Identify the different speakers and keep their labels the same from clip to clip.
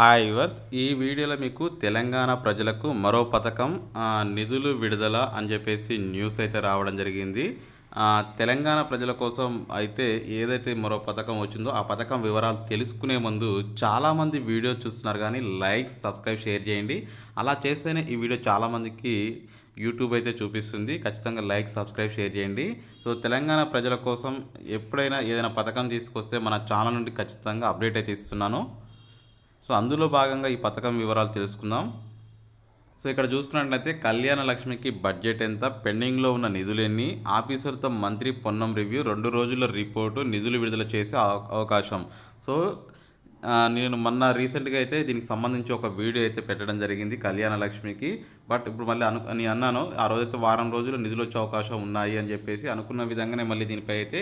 Speaker 1: Hi yours ఈ వీడియోలో మీకు తెలంగాణ ప్రజలకు మరో పథకం నిధులు విడుదల అని చెప్పేసి న్యూస్ అయితే రావడం జరిగింది. తెలంగాణ ప్రజల కోసం అయితే ఏదైతే మరో పథకం వచ్చిందో ఆ పథకం వివరాలు తెలుసుకునే ముందు చాలామంది వీడియో చూస్తున్నారు కానీ లైక్ సబ్స్క్రైబ్ షేర్ చేయండి. అలా చేస్తేనే ఈ వీడియో చాలామందికి యూట్యూబ్ అయితే చూపిస్తుంది. ఖచ్చితంగా లైక్ సబ్స్క్రైబ్ షేర్ చేయండి. సో తెలంగాణ ప్రజల కోసం ఎప్పుడైనా ఏదైనా పథకం తీసుకొస్తే మన ఛానల్ నుండి ఖచ్చితంగా అప్డేట్ అయితే ఇస్తున్నాను. సో అందులో భాగంగా ఈ పథకం వివరాలు తెలుసుకుందాం. సో ఇక్కడ చూసుకున్నట్లయితే కళ్యాణ లక్ష్మికి బడ్జెట్ ఎంత పెండింగ్లో ఉన్న నిధులు ఎన్ని ఆఫీసర్తో మంత్రి పొన్నం రివ్యూ రెండు రోజుల రిపోర్టు నిధులు విడుదల చేసే అవ- అవకాశం సో నేను మొన్న రీసెంట్గా అయితే దీనికి సంబంధించి ఒక వీడియో అయితే పెట్టడం జరిగింది కళ్యాణ లక్ష్మికి. బట్ ఇప్పుడు మళ్ళీ అను నేను అన్నాను ఆ రోజైతే వారం రోజులు నిధులు వచ్చే అవకాశం ఉన్నాయి అని చెప్పేసి అనుకున్న విధంగానే మళ్ళీ దీనిపై అయితే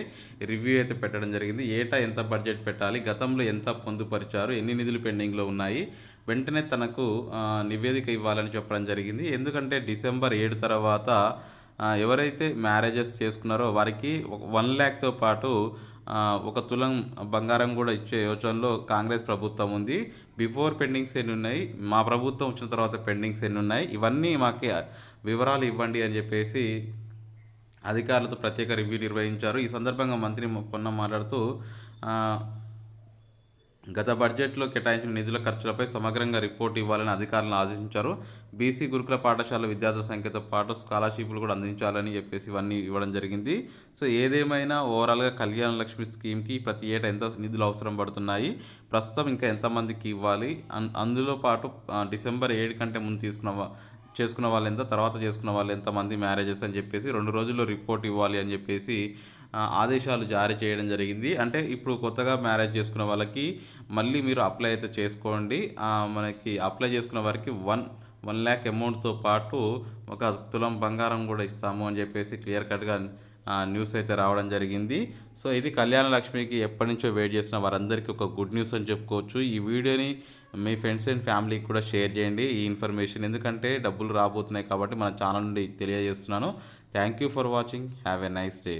Speaker 1: రివ్యూ అయితే పెట్టడం జరిగింది. ఏటా ఎంత బడ్జెట్ పెట్టాలి గతంలో ఎంత పొందుపరిచారు ఎన్ని నిధులు పెండింగ్లో ఉన్నాయి వెంటనే తనకు నివేదిక ఇవ్వాలని చెప్పడం జరిగింది. ఎందుకంటే డిసెంబర్ ఏడు తర్వాత ఎవరైతే మ్యారేజెస్ చేసుకున్నారో వారికి వన్ ల్యాక్తో పాటు ఒక తులం బంగారం కూడా ఇచ్చే యోచనలో కాంగ్రెస్ ప్రభుత్వం ఉంది. బిఫోర్ పెండింగ్స్ ఎన్ని ఉన్నాయి మా ప్రభుత్వం వచ్చిన తర్వాత పెండింగ్స్ ఎన్ని ఉన్నాయి ఇవన్నీ మాకు వివరాలు ఇవ్వండి అని చెప్పేసి అధికారులతో ప్రత్యేక రివ్యూ నిర్వహించారు. ఈ సందర్భంగా మంత్రి పొన్నం మాట్లాడుతూ గత బడ్జెట్లో కేటాయించిన నిధుల ఖర్చులపై సమగ్రంగా రిపోర్ట్ ఇవ్వాలని అధికారులను ఆదేశించారు. బీసీ గురుకుల పాఠశాల విద్యార్థుల సంఖ్యతో పాటు స్కాలర్షిప్లు కూడా అందించాలని చెప్పేసి ఇవన్నీ ఇవ్వడం జరిగింది. సో ఏదేమైనా ఓవరాల్గా కళ్యాణ లక్ష్మి స్కీమ్కి ప్రతి ఏటా ఎంత నిధులు అవసరం పడుతున్నాయి? ప్రస్తుతం ఇంకా ఎంతమందికి ఇవ్వాలి? అన్- అందులో పాటు డిసెంబర్ ఏడు కంటే ముందు తీసుకున్న చేసుకున్న వాళ్ళు ఎంత తర్వాత చేసుకున్న వాళ్ళు ఎంతమంది మ్యారేజెస్ అని చెప్పేసి రెండు రోజుల్లో రిపోర్ట్ ఇవ్వాలి అని చెప్పేసి ఆదేశాలు జారీ చేయడం జరిగింది. అంటే ఇప్పుడు కొత్తగా మ్యారేజ్ చేసుకున్న వాళ్ళకి మళ్ళీ మీరు అప్లై అయితే చేసుకోండి. మనకి అప్లై చేసుకున్న వారికి వన్ వన్ ల్యాక్ అమౌంట్తో పాటు ఒక తులం బంగారం కూడా ఇస్తాము అని చెప్పేసి క్లియర్ కట్గా న్యూస్ అయితే రావడం జరిగింది. సో ఇది కళ్యాణ లక్ష్మికి ఎప్పటి నుంచో వెయిట్ చేసిన వారందరికీ ఒక గుడ్ న్యూస్ అని చెప్పుకోవచ్చు. ఈ వీడియోని మీ ఫ్రెండ్స్ అండ్ ఫ్యామిలీకి కూడా షేర్ చేయండి. ఈ ఇన్ఫర్మేషన్ ఎందుకంటే డబ్బులు రాబోతున్నాయి కాబట్టి మన ఛానల్ నుండి తెలియజేస్తున్నాను. Thank you for watching. Have a nice day.